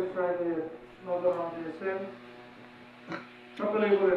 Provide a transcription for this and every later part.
এখানে মুদাফের সাহেবের নজর দিয়েছেন সকলেই বলে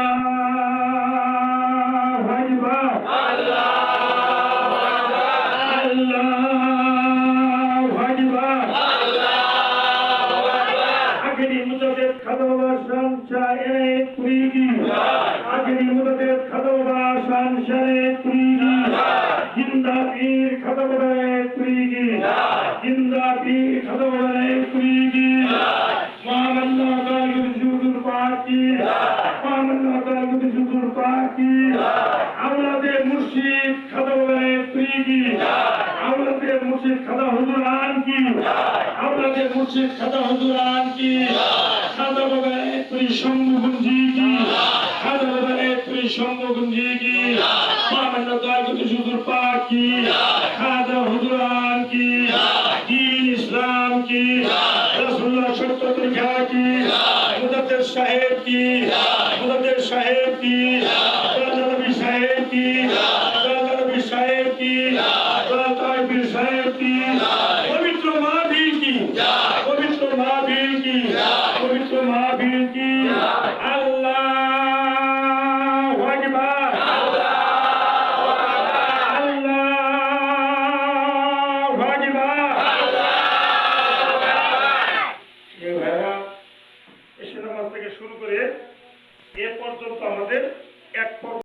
Ah. আওলাদে মুর্শিদ খাদা হুজুরান কি? খাদা বাবারে তুই শম্ভুগুঞ্জি কি? খাদা বাবারে তুই শম্ভুগুঞ্জি কি? মামান্না গালু জুদুর পাকি খাদা হুজুরান কি? দিন ইসলাম কি? রসুল্লাহ সত্য তরিকা কি? মুদাদ্দের সাহেব কি? মুদাদ্দের সাহেব কি? সাহেব কি?